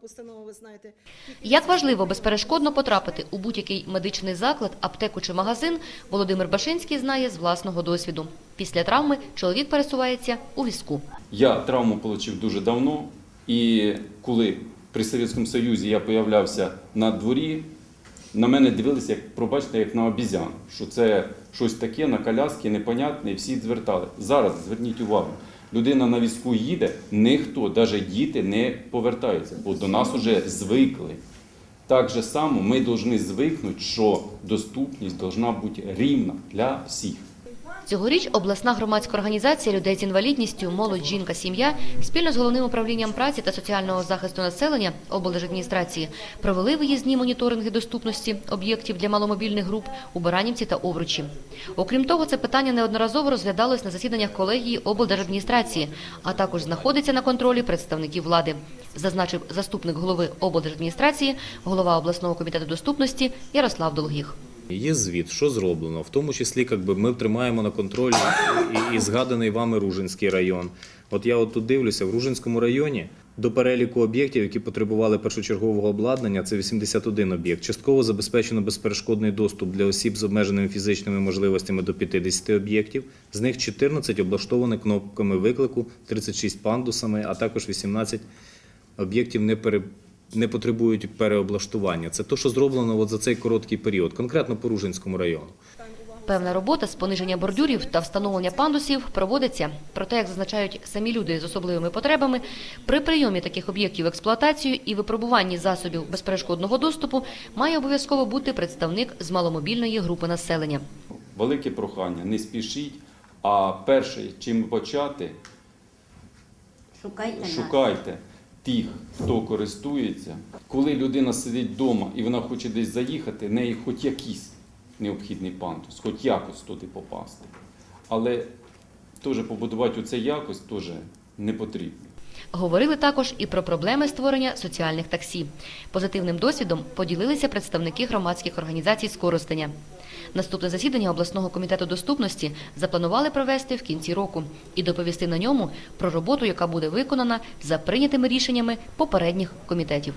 Постанова, ви знаєте. Як важливо безперешкодно потрапити у будь-який медичний заклад, аптеку чи магазин, Володимир Башинський знає з власного досвіду. Після травми чоловік пересувається у візку. Я травму отримав дуже давно, і коли при Совєтському Союзі я появлявся на дворі, на мене дивилися, як пробачте, як на обізян, що це щось таке на коляски, непонятне, і всі звертали. Зараз зверніть увагу. Людина на візку їде, ніхто, навіть діти, не повертаються, бо до нас вже звикли. Так же само ми повинні звикнути, що доступність повинна бути рівна для всіх. Цьогоріч обласна громадська організація людей з інвалідністю Молодь, жінка, сім'я спільно з головним управлінням праці та соціального захисту населення облдержадміністрації провели виїзні моніторинги доступності об'єктів для маломобільних груп у Баранівці та Овручі. Окрім того, це питання неодноразово розглядалось на засіданнях колегії облдержадміністрації, а також знаходиться на контролі представників влади, зазначив заступник голови облдержадміністрації, голова обласного комітету доступності Ярослав Долгіх. Є звіт, що зроблено, в тому числі як би, ми тримаємо на контролі і, і згаданий вами Ружинський район. От я от тут дивлюся, в Ружинському районі до переліку об'єктів, які потребували першочергового обладнання, це 81 об'єкт. Частково забезпечено безперешкодний доступ для осіб з обмеженими фізичними можливостями до 50 об'єктів. З них 14 облаштовані кнопками виклику, 36 пандусами, а також 18 об'єктів не не потребують переоблаштування. Це те, що зроблено от за цей короткий період, конкретно по Ружинському району. Певна робота з пониження бордюрів та встановлення пандусів проводиться. Проте, як зазначають самі люди з особливими потребами, при прийомі таких об'єктів в експлуатацію і випробуванні засобів безперешкодного доступу має обов'язково бути представник з маломобільної групи населення. Велике прохання, не спішіть, а перше, чим почати, Шукайте нас. шукайте тих, хто користується. Коли людина сидить вдома і вона хоче десь заїхати, в неї хоч якийсь необхідний пандус, хоч якось туди попасти. Але теж побудувати оце якось теж не потрібно. Говорили також і про проблеми створення соціальних таксі. Позитивним досвідом поділилися представники громадських організацій з Коростеня. Наступне засідання обласного комітету доступності запланували провести в кінці року і доповісти на ньому про роботу, яка буде виконана за прийнятими рішеннями попередніх комітетів.